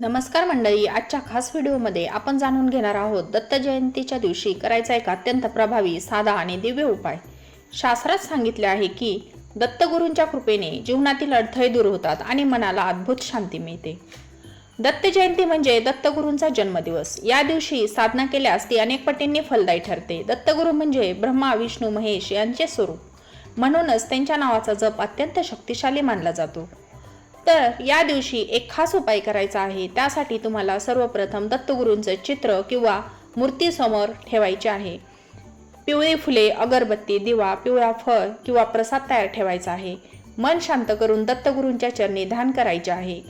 नमस्कार मंडळी आजच्या खास व्हिडिओमध्ये आपण जाणून घेणार आहोत दत्त जयंतीच्या दिवशी करायचा एक अत्यंत प्रभावी साधा आणि दिव्य उपाय. शास्त्रात सांगितले आहे की दत्तगुरूंच्या कृपेने जीवनातील अडथळे दूर होतात आणि मनाला अद्भुत शांती मिळते. दत्त जयंती म्हणजे दत्तगुरूंचा जन्मदिवस. या दिवशी साधना केल्यास ती अनेक पटींनी फलदायी ठरते. दत्तगुरू म्हणजे ब्रह्मा विष्णू महेश यांचे स्वरूप. म्हणूनच त्यांच्या नावाचा जप अत्यंत शक्तिशाली मानला जातो. तर या दिवशी एक खास उपाय करायचा आहे. त्यासाठी तुम्हाला सर्वप्रथम दत्तगुरूंचं चित्र किंवा मूर्तीसमोर ठेवायचे आहे. पिवळी फुले अगरबत्ती दिवा पिवळा फळ किंवा प्रसाद तयार ठेवायचा आहे. मन शांत करून दत्तगुरूंच्या चरणी ध्यान करायचे आहे.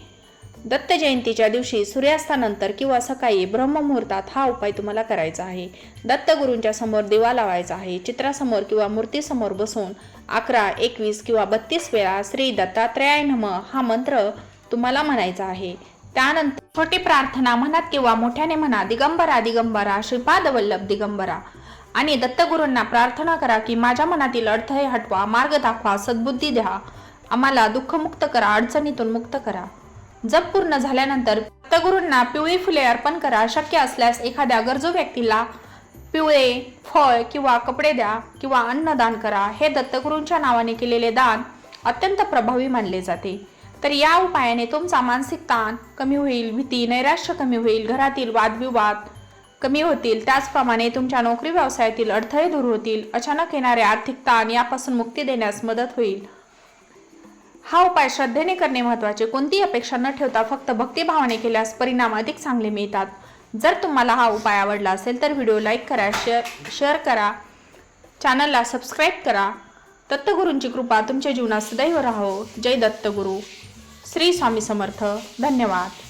दत्त जयंतीच्या दिवशी सूर्यास्तानंतर किंवा सकाळी ब्रह्ममुहूर्तात हा उपाय तुम्हाला करायचा आहे. दत्तगुरूंच्या समोर दिवा लावायचा आहे. चित्रासमोर किंवा मूर्तीसमोर बसून अकरा एकवीस किंवा बत्तीस वेळा श्री दत्तात्रयाय नम हा मंत्र तुम्हाला म्हणायचा आहे. त्यानंतर छोटी प्रार्थना मनात किंवा मोठ्याने म्हणा दिगंबरा दिगंबरा श्रीपाद वल्लभ दिगंबरा. आणि दत्तगुरूंना प्रार्थना करा की माझ्या मनातील अडथळे हटवा मार्ग दाखवा सद्बुद्धी द्या. आम्हाला दुःखमुक्त करा अडचणीतून मुक्त करा. जप पूर्ण झाल्यानंतर दत्तगुरूंना पिवळी फुले अर्पण करा. शक्य असल्यास एखाद्या गरजू व्यक्तीला पिवळे फळ किंवा कपडे द्या किंवा अन्नदान करा. हे दत्तगुरूंच्या नावाने केलेले दान अत्यंत प्रभावी मानले जाते. तर या उपायाने तुमचा मानसिक ताण कमी होईल भीती नैराश्य कमी होईल घरातील वादविवाद कमी होतील. त्याचप्रमाणे तुमच्या नोकरी व्यवसायातील अडथळे दूर होतील. अचानक येणारे आर्थिक ताण यापासून मुक्ती देण्यास मदत होईल. हा उपाय श्रद्धेने करणे महत्त्वाचे. कोणतीही अपेक्षा न ठेवता फक्त भक्तिभावाने केल्यास परिणाम अधिक चांगले मिळतात. जर तुम्हाला हा उपाय आवडला असेल तर व्हिडिओ लाईक करा शेअर शेअर करा चॅनलला सबस्क्राईब करा. दत्तगुरूंची कृपा तुमच्या जीवनात सदैव राहो. जय दत्तगुरू. श्री स्वामी समर्थ. धन्यवाद.